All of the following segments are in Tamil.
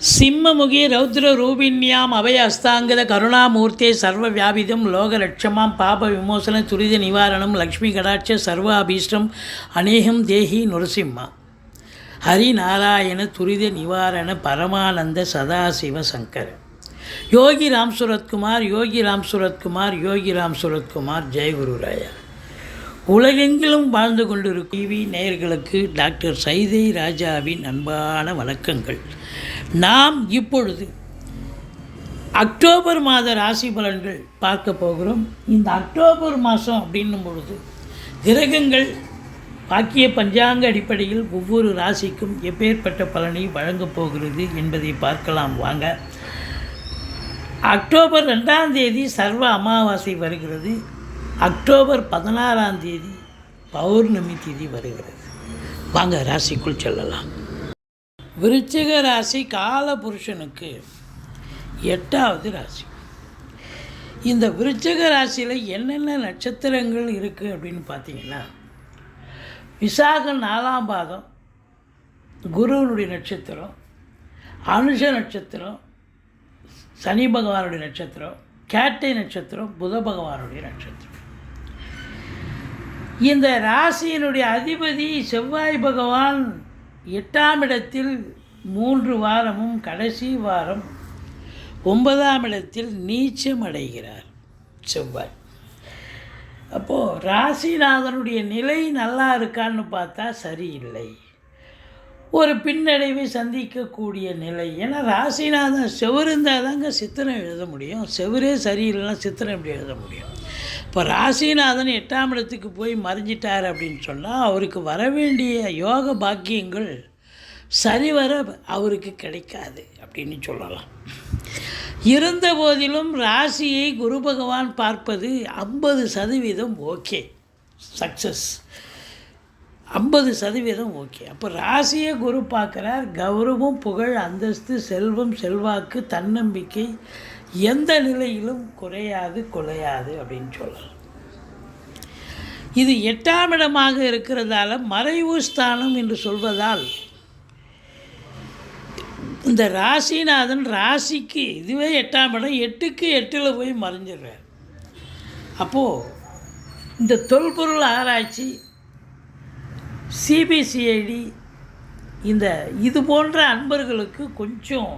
சிம்மமுகி ரௌத்ர ரௌத்ரரூபிண்யாம் அபய அஸ்தாங்கத கருணாமூர்த்தே சர்வ வியாபிதம் லோகலட்சமாம் பாப விமோசன துரித நிவாரணம் லக்ஷ்மி கடாட்ச சர்வ அபீஷ்டம் அநேகம் தேஹி நுரசிம்மா. ஹரிநாராயண துரித நிவாரண பரமானந்த சதாசிவ சங்கர. யோகி ராம் சுரத்குமார் யோகி ராம் சுரத்குமார் யோகி ராம் சுரத்குமார் ஜெயகுருராயா உலகெங்கிலும் வாழ்ந்து கொண்டிருக்கும் டிவி நேயர்களுக்கு டாக்டர் சைதை ராஜாவின் அன்பான வணக்கங்கள். நாம் இப்பொழுது அக்டோபர் மாத ராசி பலன்கள் பார்க்க போகிறோம். இந்த அக்டோபர் மாதம் அப்படின்னும் பொழுது கிரகங்கள் பாக்கிய பஞ்சாங்க அடிப்படையில் ஒவ்வொரு ராசிக்கும் எப்பேற்பட்ட பலனை வழங்கப் போகிறது என்பதை பார்க்கலாம் வாங்க. அக்டோபர் ரெண்டாம் தேதி சர்வ அமாவாசை வருகிறது. அக்டோபர் பதினாறாம் தேதி பௌர்ணமி தேதி வருகிறது. வாங்க ராசிக்குள் செல்லலாம். விருச்சிக ராசி கால புருஷனுக்கு எட்டாவது ராசி. இந்த விருச்சிக ராசியில் என்னென்ன நட்சத்திரங்கள் இருக்குது அப்படின்னு பார்த்தீங்கன்னா விசாக நாலாம் பாதம் குருவனுடைய நட்சத்திரம் அனுஷ நட்சத்திரம் சனி பகவானுடைய நட்சத்திரம் கேட்டை நட்சத்திரம் புத பகவானுடைய நட்சத்திரம். இந்த ராசியினுடைய அதிபதி செவ்வாய் பகவான் எட்டாம் இடத்தில் மூன்று வாரமும் கடைசி வாரம் ஒன்பதாம் இடத்தில் நீச்சம் அடைகிறார் செவ்வாய். அப்போது ராசிநாதனுடைய நிலை நல்லா இருக்கான்னு பார்த்தா சரியில்லை. ஒரு பின்னடைவை சந்திக்கக்கூடிய நிலை. ஏன்னா ராசிநாதன் செவரு இருந்தால் தாங்க சித்திரம் எழுத முடியும். செவரே சரியில்லைன்னா சித்திரம் எப்படி எழுத முடியும்? இப்போ ராசிநாதன் எட்டாம் இடத்துக்கு போய் மறைஞ்சிட்டார் அப்படின்னு சொன்னால் அவருக்கு வர வேண்டிய யோக பாக்கியங்கள் சரிவர அவருக்கு கிடைக்காது அப்படின்னு சொல்லலாம். இருந்த போதிலும் ராசியை குரு பகவான் பார்ப்பது ஐம்பது சதவீதம் ஓகே. சக்ஸஸ் ஐம்பது சதவீதம் ஓகே. அப்போ ராசியை குரு பார்க்குறார். கௌரவம் புகழ் அந்தஸ்து செல்வம் செல்வாக்கு தன்னம்பிக்கை எந்த நிலையிலும் குறையாது குலையாது அப்படின்னு சொல்லலாம். இது எட்டாம் இடமாக இருக்கிறதால மறைவு ஸ்தானம் என்று சொல்வதால் இந்த ராசிநாதன் ராசிக்கு இதுவே எட்டாம் இடம் எட்டுக்கு எட்டில் போய் மறைஞ்சிடுறார். அப்போது இந்த தொல்பொருள் ஆராய்ச்சி சிபிசிஐடி இந்த இது போன்ற அன்பர்களுக்கு கொஞ்சம்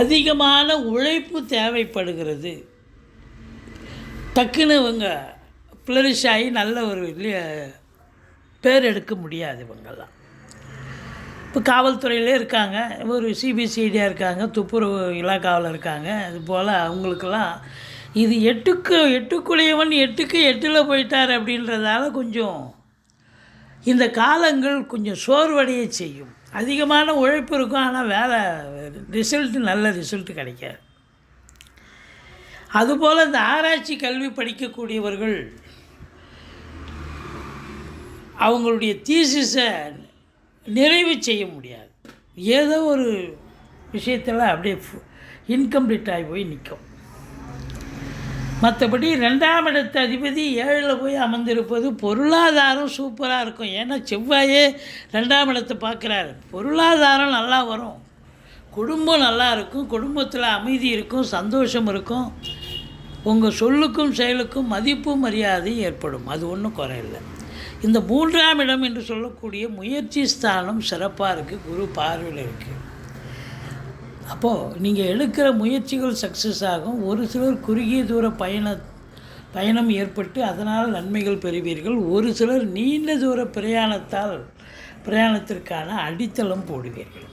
அதிகமான உழைப்பு தேவைப்படுகிறது. டக்குன்னு இவங்க ஃப்ளரிஷ் ஆகி நல்ல ஒரு பேர் எடுக்க முடியாது இவங்கெல்லாம். இப்போ காவல்துறையிலே இருக்காங்க. ஒரு சிபிசிஐடியாக இருக்காங்க துப்புரவு இலாக்காவில் இருக்காங்க. அது போல் அவங்களுக்கெல்லாம் இது எட்டுக்கு எட்டுக்குள்ளேயவன் எட்டுக்கு எட்டில் போயிட்டார் அப்படின்றதால கொஞ்சம் இந்த காலங்கள் கொஞ்சம் சோர்வடைய செய்யும். அதிகமான உழைப்பு இருக்கும் ஆனால் வேலை ரிசல்ட் நல்ல ரிசல்ட்டு கிடைக்காது. அதுபோல் இந்த ஆராய்ச்சி கல்வி படிக்கக்கூடியவர்கள் அவங்களுடைய தீசிஸை நிறைவு செய்ய முடியாது. ஏதோ ஒரு விஷயத்தில் அப்படியே இன்கம்ப்ளீட் ஆகி போய் நிற்கும் மற்றபடி ரெண்டாம் இடத்த அதிபதி ஏழில் போய் அமர்ந்திருப்பது பொருளாதாரம் சூப்பராக இருக்கும். ஏன்னா செவ்வாயே ரெண்டாம் இடத்தை பார்க்குறாரு. பொருளாதாரம் நல்லா வரும். குடும்பம் நல்லா இருக்கும். குடும்பத்தில் அமைதி இருக்கும். சந்தோஷம் இருக்கும். உங்கள் சொல்லுக்கும் செயலுக்கும் மதிப்பு மரியாதை ஏற்படும். அது ஒன்றும் குறையில்லை இந்த மூன்றாம் இடம் என்று சொல்லக்கூடிய முயற்சி ஸ்தானம் சிறப்பாக இருக்குது குரு பார்வையில் இருக்குது அப்போது நீங்கள் எடுக்கிற முயற்சிகள் சக்ஸஸ் ஆகும். ஒரு சிலர் குறுகிய தூர பயண பயணம் ஏற்பட்டு அதனால் நன்மைகள் பெறுவீர்கள். ஒரு சிலர் நீண்ட தூர பிரயாணத்தால் பிரயாணத்திற்கான அடித்தளம் போடுவீர்கள்.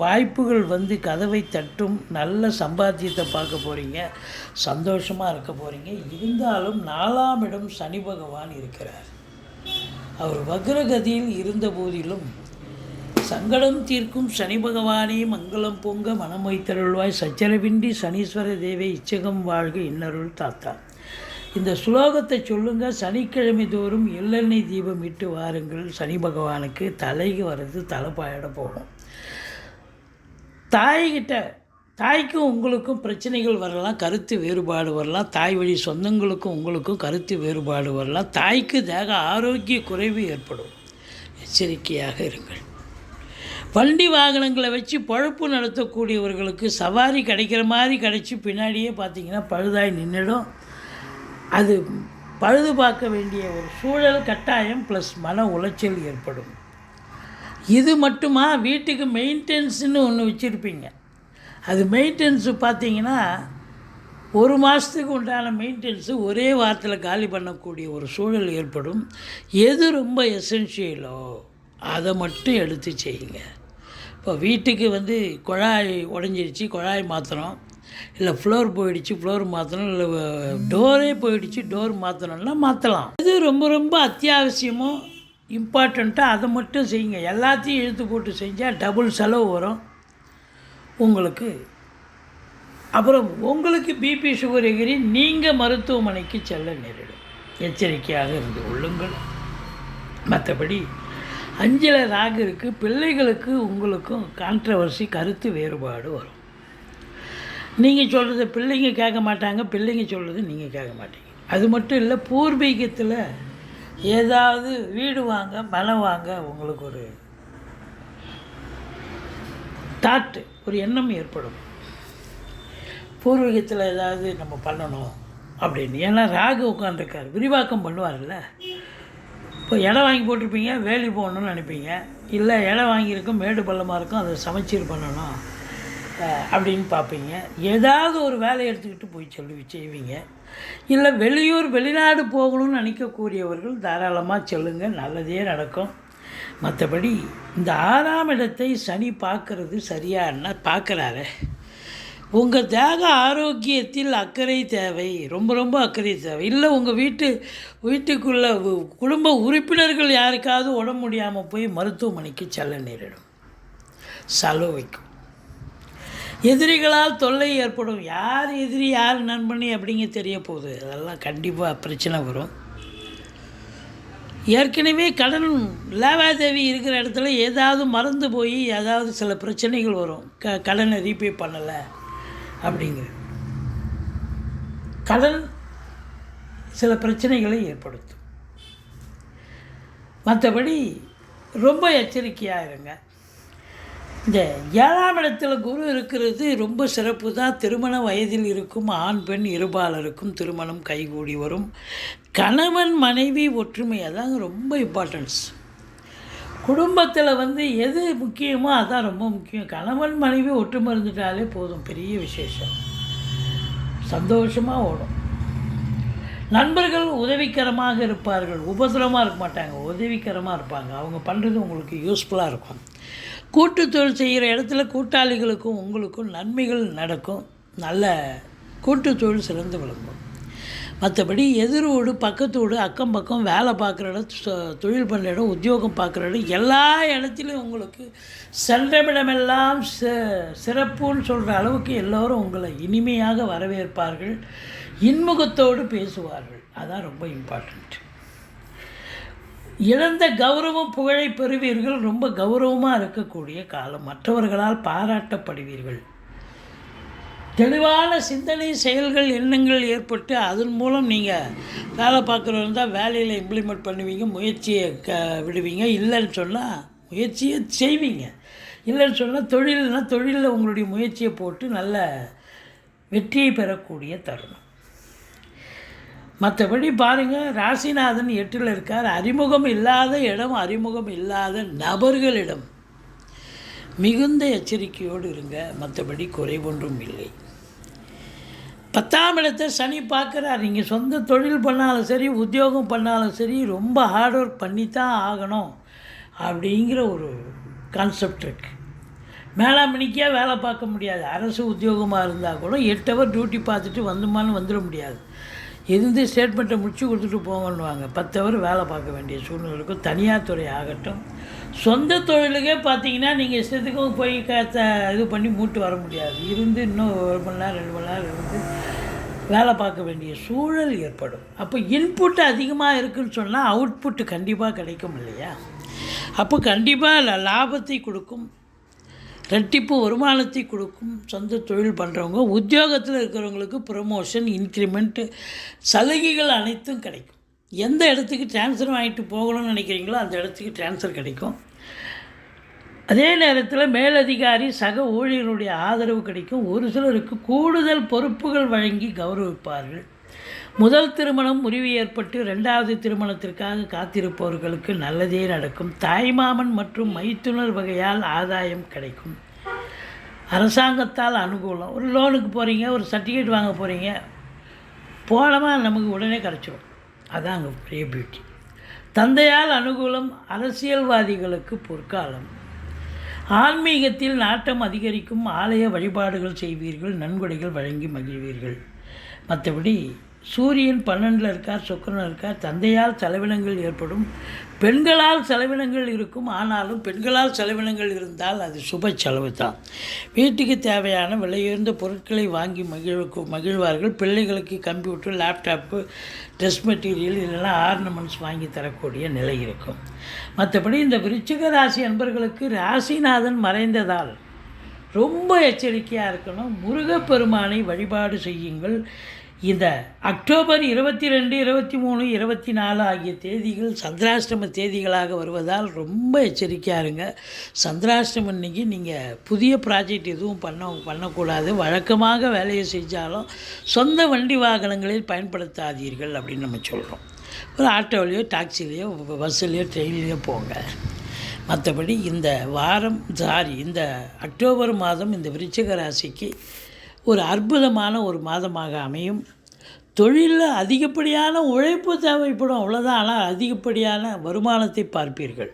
வாய்ப்புகள் வந்து கதவை தட்டும் நல்ல சம்பாத்தியத்தை பார்க்க போகிறீங்க சந்தோஷமாக இருக்க போகிறீங்க இருந்தாலும் நாலாம் இடம் சனி பகவான் இருக்கிறார். அவர் வக்ரகதியில் இருந்த போதிலும் சங்கடம் தீர்க்கும் சனி பகவானே மங்களம் பொங்க மனமைத்தருள்வாய் சச்சரவின்றி சனீஸ்வர தேவை இச்சகம் வாழ்க இன்னருள் தாத்தா. இந்த ஸ்லோகத்தை சொல்லுங்கள் சனிக்கிழமை தோறும் எள்ளெண்ணெய் தீபம் இட்டு வாருங்கள். சனி பகவானுக்கு தலைக்கு வர்றது தலைப்பாயிட போகும். தாய்கிட்ட தாய்க்கும் உங்களுக்கும் பிரச்சனைகள் வரலாம் கருத்து வேறுபாடு வரலாம் தாய் வழி சொந்தங்களுக்கும் உங்களுக்கும் கருத்து வேறுபாடு வரலாம் தாய்க்கு தேக ஆரோக்கிய குறைவு ஏற்படும். எச்சரிக்கையாக இருங்கள். வண்டி வாகனங்களை வச்சு பழப்பு நடத்தக்கூடியவர்களுக்கு சவாரி கிடைக்கிற மாதிரி கிடைச்சி பின்னாடியே பார்த்திங்கன்னா பழுதாய் நின்றுடும். அது பழுது பார்க்க வேண்டிய ஒரு சூழல் கட்டாயம் ப்ளஸ் மன உளைச்சல் ஏற்படும். இது மட்டுமா? வீட்டுக்கு மெயின்டெனன்ஸ்னு ஒன்று வச்சுருப்பீங்க. அது மெயின்டெனன்ஸு பார்த்தீங்கன்னா ஒரு மாதத்துக்கு உண்டான மெயின்டெனன்ஸு ஒரே வாரத்தில் காலி பண்ணக்கூடிய ஒரு சூழல் ஏற்படும். எது ரொம்ப எசென்ஷியலோ அதை மட்டும் எடுத்து செய்யுங்க. இப்போ வீட்டுக்கு வந்து குழாய் உடஞ்சிருச்சு குழாய் மாற்றணும் இல்லை ஃப்ளோர் போயிடுச்சு ஃப்ளோர் மாற்றணும் இல்லை டோரே போயிடுச்சு டோர் மாற்றணும்னா மாற்றலாம் இது ரொம்ப ரொம்ப அத்தியாவசியமும். இம்பார்ட்டண்ட்டாக அதை மட்டும் செய்யுங்க. எல்லாத்தையும் இழுத்து போட்டு செஞ்சால் டபுள் செலவு வரும். உங்களுக்கு. அப்புறம் உங்களுக்கு பிபி சுகர் எகிரி நீங்கள் மருத்துவமனைக்கு செல்ல நேரிடும். எச்சரிக்கையாக இருந்து கொள்ளுங்கள். மற்றபடி அஞ்சில் ராகு இருக்குது பிள்ளைகளுக்கு உங்களுக்கும் கான்ட்ரவர்சி கருத்து வேறுபாடு வரும். நீங்கள் சொல்கிறத பிள்ளைங்க கேட்க மாட்டாங்க. பிள்ளைங்க சொல்கிறது நீங்கள் கேட்க மாட்டீங்க. அது மட்டும் இல்லை பூர்வீகத்தில் ஏதாவது வீடு வாங்க மலை வாங்க உங்களுக்கு ஒரு தாட்டு ஒரு எண்ணம் ஏற்படும். பூர்வீகத்தில் ஏதாவது நம்ம பண்ணணும் அப்படின்னு. ஏன்னா ராகு உட்காந்துருக்கார் விரிவாக்கம் பண்ணுவார்ல. இப்போ இடம் வாங்கி போட்டிருப்பீங்க வேலி போகணும்னு நினைப்பீங்க. இல்லை இடம் வாங்கியிருக்கும் மேடு பள்ளமாக இருக்கும் அதை சமைச்சீர் பண்ணணும். அப்படின்னு பார்ப்பீங்க. ஏதாவது ஒரு வேலையை எடுத்துக்கிட்டு போய் சொல்லி செய்வீங்க. இல்லை வெளியூர் வெளிநாடு போகணும்னு நினைக்கக்கூடியவர்கள் தாராளமாக சொல்லுங்கள் நல்லதே நடக்கும். மற்றபடி இந்த ஆறாம் இடத்தை சனி பார்க்கறது சரியான்னா பார்க்குறாரு. உங்கள் தேக ஆரோக்கியத்தில் அக்கறை தேவை. ரொம்ப ரொம்ப அக்கறை தேவை. இல்லை உங்கள் வீட்டு வீட்டுக்குள்ள குடும்ப உறுப்பினர்கள் யாருக்காவது உடம்பு முடியாமல் போய் மருத்துவமனைக்கு செல்ல நேரிடும். செலவு வைக்கும். எதிரிகளால் தொல்லை ஏற்படும். யார் எதிரி யார் நண்பனி அப்படிங்க தெரிய போகுது அதெல்லாம் கண்டிப்பாக பிரச்சனை வரும். ஏற்கனவே கடன் லேவாதேவி இருக்கிற இடத்துல ஏதாவது மறந்து போய் ஏதாவது சில பிரச்சனைகள் வரும். க கடனை ரீபே பண்ணலை அப்படிங்கிற. கடன் சில பிரச்சனைகளை ஏற்படுத்தும். மற்றபடி ரொம்ப எச்சரிக்கையாக இருங்க. இந்த ஏழாம் இடத்துல குரு இருக்கிறது ரொம்ப சிறப்பு தான். திருமண வயதில் இருக்கும் ஆண் பெண் இருபாலருக்கும் திருமணம் கைகூடி வரும். கணவன் மனைவி ஒற்றுமை அதாங்க ரொம்ப இம்பார்ட்டன்ஸ் குடும்பத்தில் வந்து எது முக்கியமோ அதான் ரொம்ப முக்கியம். கணவன் மனைவி ஒற்றுமை இருந்துட்டாலே போதும். பெரிய விசேஷம். சந்தோஷமாக ஓடும். நண்பர்கள் உதவிகரமாக இருப்பார்கள். உபத்திரமாக இருக்க மாட்டாங்க. உதவிகரமாக இருப்பாங்க. அவங்க பண்ணுறது உங்களுக்கு யூஸ்ஃபுல்லாக இருக்கும். கூட்டு தொழில் செய்கிற இடத்துல கூட்டாளிகளுக்கும் உங்களுக்கும் நன்மைகள் நடக்கும். நல்ல கூட்டு தொழில் சிறந்து விளங்கும். மற்றபடி எதிரோடு பக்கத்தோடு அக்கம் பக்கம் வேலை பார்க்குற இடம் சொ- தொழில் பண்ணுற இடம் உத்தியோகம் பார்க்குற இடம் எல்லா இடத்துலையும் உங்களுக்கு சென்றமிடமெல்லாம் ச சிறப்புன்னு சொல்கிற அளவுக்கு எல்லோரும் உங்களை இனிமையாக வரவேற்பார்கள். இன்முகத்தோடு பேசுவார்கள். அதான் ரொம்ப இம்பார்ட்டண்ட் இழந்த கௌரவம் புகழை பெறுவீர்கள். ரொம்ப கௌரவமாக இருக்கக்கூடிய காலம். மற்றவர்களால் பாராட்டப்படுவீர்கள். தெளிவான சிந்தனை செயல்கள் எண்ணங்கள் ஏற்பட்டு அதன் மூலம் நீங்கள் வேலை பார்க்குறவங்க இருந்தால் வேலையில் இம்ப்ளிமெண்ட் பண்ணுவீங்க முயற்சியை க விடுவீங்க. இல்லைன்னு சொன்னால் முயற்சியை செய்வீங்க. இல்லைன்னு சொன்னால் தொழில்னா தொழிலில் உங்களுடைய முயற்சியை போட்டு நல்ல வெற்றியை பெறக்கூடிய தருணம். மற்றபடி பாருங்கள் ராசிநாதன் எட்டில் இருக்கார். அறிமுகம் இல்லாத இடம் அறிமுகம் இல்லாத நபர்களிடம் மிகுந்த எச்சரிக்கையோடு இருங்க. மற்றபடி குறைவொன்றும் இல்லை. பத்தாம் இடத்தை சனி பார்க்குறார். நீங்கள் சொந்த தொழில் பண்ணாலும் சரி உத்தியோகம் பண்ணாலும் சரி ரொம்ப ஹார்ட் ஒர்க் பண்ணித்தான் ஆகணும் அப்படிங்கிற ஒரு கான்செப்ட் இருக்குது மேலாமணிக்கே வேலை பார்க்க முடியாது. அரசு உத்தியோகமாக இருந்தால் கூட எட்டு ஹவர் டியூட்டி பார்த்துட்டு வந்துமான்னு வந்துட முடியாது. இருந்து ஸ்டேட்மெண்ட்டை முடிச்சு கொடுத்துட்டு போங்கன்னுவாங்க. பத்து ஹவர் வேலை பார்க்க வேண்டிய சூழ்நிலை இருக்கும் தனியார் துறை ஆகட்டும். சொந்த தொழிலுக்கே பார்த்தீங்கன்னா நீங்கள் இஷ்டத்துக்கும் போய் க இது பண்ணி மூட்டு வர முடியாது. இருந்து இன்னும் ஒரு மணி நேரம் ரெண்டு மணி நேரம் இருந்து வேலை பார்க்க வேண்டிய சூழல் ஏற்படும். அப்போ இன்புட் அதிகமாக இருக்குன்னு சொன்னால் அவுட்புட்டு கண்டிப்பாக கிடைக்கும் இல்லையா? அப்போ கண்டிப்பாக லாபத்தை கொடுக்கும். ரெட்டிப்பு வருமானத்தை கொடுக்கும் சொந்த தொழில் பண்ணுறவங்க உத்தியோகத்தில் இருக்கிறவங்களுக்கு ப்ரொமோஷன் இன்க்ரிமெண்ட்டு சலுகைகள் அனைத்தும் கிடைக்கும். எந்த இடத்துக்கு டிரான்ஸ்ஃபர் வாங்கிட்டு போகணும்னு நினைக்கிறீங்களோ அந்த இடத்துக்கு ட்ரான்ஸ்ஃபர் கிடைக்கும். அதே நேரத்தில் மேலதிகாரி சக ஊழியர்களுடைய ஆதரவு கிடைக்கும். ஒரு சிலருக்கு கூடுதல் பொறுப்புகள் வழங்கி கௌரவிப்பார்கள். முதல் திருமணம் முறிவு ஏற்பட்டு ரெண்டாவது திருமணத்திற்காக காத்திருப்பவர்களுக்கு நல்லதே நடக்கும். தாய்மாமன் மற்றும் மைத்துனர் வகையால் ஆதாயம் கிடைக்கும். அரசாங்கத்தால் அனுகூலம். ஒரு லோனுக்கு போகிறீங்க ஒரு சர்டிஃபிகேட் வாங்க போகிறீங்க போனமா நமக்கு உடனே கிடச்சிடும் அதான் அங்கே பெரிய பியூட்டி தந்தையால் அனுகூலம் அரசியல்வாதிகளுக்கு பொற்காலம். ஆன்மீகத்தில் நாட்டம் அதிகரிக்கும் ஆலய வழிபாடுகள் செய்வீர்கள் நன்கொடைகள் வழங்கி மகிழ்வீர்கள். மற்றபடி சூரியன் பன்னெண்டில் இருக்கார் சுக்கரன் இருக்கார் தந்தையால் செலவினங்கள் ஏற்படும் பெண்களால் செலவினங்கள் இருக்கும் ஆனாலும் பெண்களால் செலவினங்கள் இருந்தால் அது சுப செலவு தான். வீட்டுக்கு தேவையான விலையுயர்ந்த பொருட்களை வாங்கி மகிழ்வு மகிழ்வார்கள். பிள்ளைகளுக்கு கம்ப்யூட்டர் லேப்டாப்பு ட்ரெஸ் மெட்டீரியல் இல்லைன்னா ஆர்னமெண்ட்ஸ் வாங்கி தரக்கூடிய நிலை இருக்கும். மற்றபடி இந்த விருச்சிக ராசி அன்பர்களுக்கு ராசிநாதன் மறைந்ததால் ரொம்ப எச்சரிக்கையாக இருக்கணும். முருகப்பெருமானை வழிபாடு செய்யுங்கள். இந்த அக்டோபர் இருபத்தி ரெண்டு இருபத்தி மூணு இருபத்தி நாலு ஆகிய தேதிகள் சந்திராஷ்டம தேதிகளாக வருவதால் ரொம்ப எச்சரிக்கையாக இருங்க. சந்திராஷ்டமம் இன்றைக்கி நீங்கள் புதிய ப்ராஜெக்ட் எதுவும் பண்ண பண்ணக்கூடாது. வழக்கமாக வேலையை செஞ்சாலும் சொந்த வண்டி வாகனங்களில் பயன்படுத்தாதீர்கள் அப்படின்னு நம்ம சொல்கிறோம் ஒரு ஆட்டோவிலையோ டாக்ஸிலேயோ பஸ்ஸுலேயோ ட்ரெயின்லேயோ போங்க. மற்றபடி இந்த வாரம் சாரி இந்த அக்டோபர் மாதம் இந்த விருச்சிக ராசிக்கு ஒரு அற்புதமான ஒரு மாதமாக அமையும். தொழிலில் அதிகப்படியான உழைப்பு தேவைப்படும் அவ்வளோதான் ஆனால் அதிகப்படியான வருமானத்தை பார்ப்பீர்கள்.